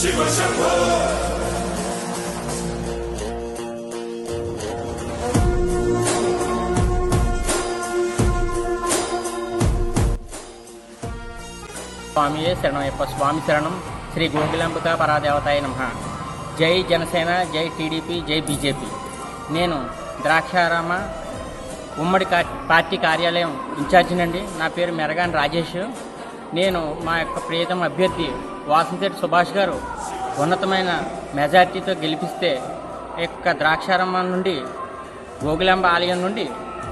శివ శరణం యొక్క స్వామి శరణం శ్రీ గోగిలాంబిక పరాదేవతాయ నమ. జై జనసేన జై టీడీపీ జై బీజేపీ. నేను ద్రాక్షారామ ఉమ్మడి పార్టీ కార్యాలయం ఇన్ఛార్జినండి. నా పేరు మెరగాన్ రాజేష్. నేను మా యొక్క ప్రియతమ అభ్యర్థి వాసంశెట్టి సుభాష్ గారు ఉన్నతమైన మెజార్టీతో గెలిపిస్తే ఈ యొక్క ద్రాక్షారమ్మ నుండి గోగులాంబ ఆలయం నుండి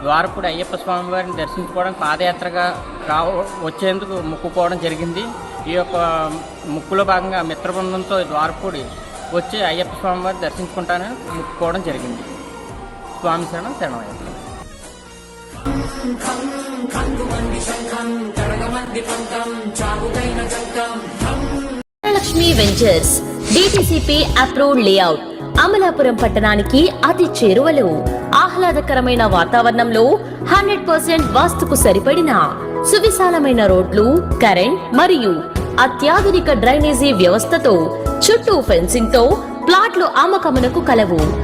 ద్వారపుడు అయ్యప్ప స్వామి వారిని దర్శించుకోవడం పాదయాత్రగా రావ వచ్చేందుకు ముక్కుకోవడం జరిగింది. ఈ యొక్క ముక్కులో భాగంగా మిత్రబృందంతో ద్వారపుడి వచ్చి అయ్యప్ప స్వామి వారిని దర్శించుకుంటానని ముక్కుకోవడం జరిగింది. స్వామి శరణం శరణమయ్యప్ప Lakshmi ventures. DTCP approved layout Amalapuram పట్టణానికి అతి చేరువలో. ఆహ్లాదకరమైన వాతావరణంలో హండ్రెడ్ పర్సెంట్ వాస్తుకు సరిపడిన సువిశాలమైన రోడ్లు కరెంట్ మరియు అత్యాధునిక డ్రైనేజీ వ్యవస్థతో చుట్టూ ఫెన్సింగ్తో ప్లాట్లు అమ్మకమునకు కలవు.